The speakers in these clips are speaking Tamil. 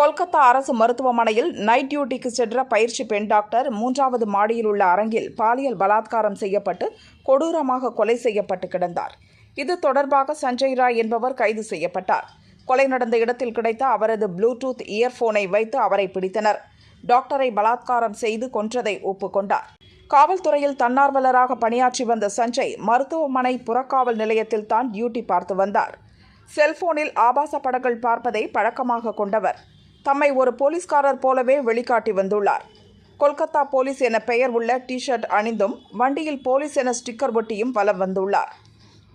கொல்கத்தா அரசு மருத்துவமனையில் நைட் டியூட்டிக்கு சென்ற பயிற்சி பெண் டாக்டர் மூன்றாவது மாடியில் உள்ள அரங்கில் பாலியல் பலாத்காரம் செய்யப்பட்டு கொடூரமாக கொலை செய்யப்பட்டு கிடந்தார். இது தொடர்பாக சஞ்சய் ராய் என்பவர் கைது செய்யப்பட்டார். கொலை நடந்த இடத்தில் கிடைத்த அவரது ப்ளூடூத் இயர்ஃபோனை வைத்து அவரை பிடித்தனர். டாக்டரை பலாத்காரம் செய்து கொன்றதை ஒப்புக்கொண்டார். காவல்துறையில் தன்னார்வலராக பணியாற்றி வந்த சஞ்சய் மருத்துவமனை புறக்காவல் நிலையத்தில் தான் டியூட்டி பார்த்து வந்தார். செல்போனில் ஆபாச படங்கள் பார்ப்பதை பழக்கமாக கொண்டவர். தம்மை ஒரு போலீஸ்காரர் போலவே வெளிக்காட்டி வந்துள்ளார். கொல்கத்தா போலீஸ் என பெயர் உள்ள டி ஷர்ட் அணிந்தும் வண்டியில் போலீஸ் என ஸ்டிக்கர் ஒட்டியும் வலம் வந்துள்ளார்.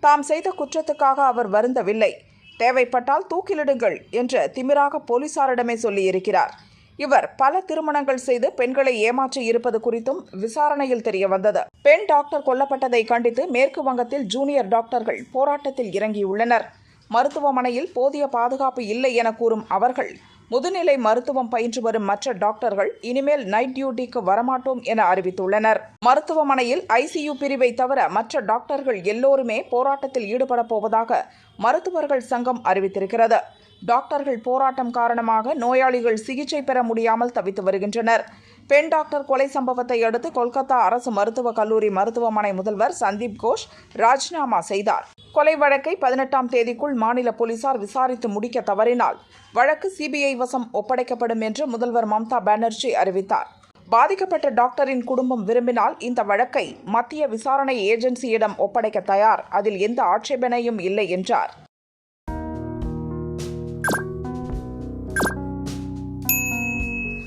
தாம் செய்த குற்றத்துக்காக அவர் வருந்தவில்லை. தேவைப்பட்டால் தூக்கிலிடுங்கள் என்று திமிராக போலீசாரிடமே சொல்லியிருக்கிறார். இவர் பல திருமணங்கள் செய்து பெண்களை ஏமாற்றி இருப்பது குறித்தும் விசாரணையில் தெரிய வந்தது. பெண் டாக்டர் கொல்லப்பட்டதை கண்டித்து மேற்கு வங்கத்தில் ஜூனியர் டாக்டர்கள் போராட்டத்தில் இறங்கியுள்ளனர். மருத்துவமனையில் போதிய பாதுகாப்பு இல்லை என கூறும் அவர்கள் முதுநிலை மருத்துவம் பயின்று வரும் மற்ற டாக்டர்கள் இனிமேல் நைட் டியூட்டிக்கு வரமாட்டோம் என அறிவித்துள்ளனர். மருத்துவமனையில் ஐசியு பிரிவை தவிர மற்ற டாக்டர்கள் எல்லோருமே போராட்டத்தில் ஈடுபட போவதாக மருத்துவர்கள் சங்கம் அறிவித்திருக்கிறது. டாக்டர்கள் போராட்டம் காரணமாக நோயாளிகள் சிகிச்சை பெற முடியாமல் தவித்து வருகின்றனர். பெண் டாக்டர் கொலை சம்பவத்தை அடுத்து கொல்கத்தா அரசு மருத்துவக் கல்லூரி மருத்துவமனை முதல்வர் சந்தீப் கோஷ் ராஜினாமா செய்தார். கொலை வழக்கை பதினெட்டாம் தேதிக்குள் மாநில போலீசார் விசாரித்து முடிக்க தவறினால் வழக்கு சிபிஐ வசம் ஒப்படைக்கப்படும் என்று முதல்வர் மம்தா பானர்ஜி அறிவித்தார். பாதிக்கப்பட்ட டாக்டரின் குடும்பம் விரும்பினால் இந்த வழக்கை மத்திய விசாரணை ஏஜென்சியிடம் ஒப்படைக்க தயார். அதில் எந்த ஆட்சேபனையும் இல்லை என்றார்.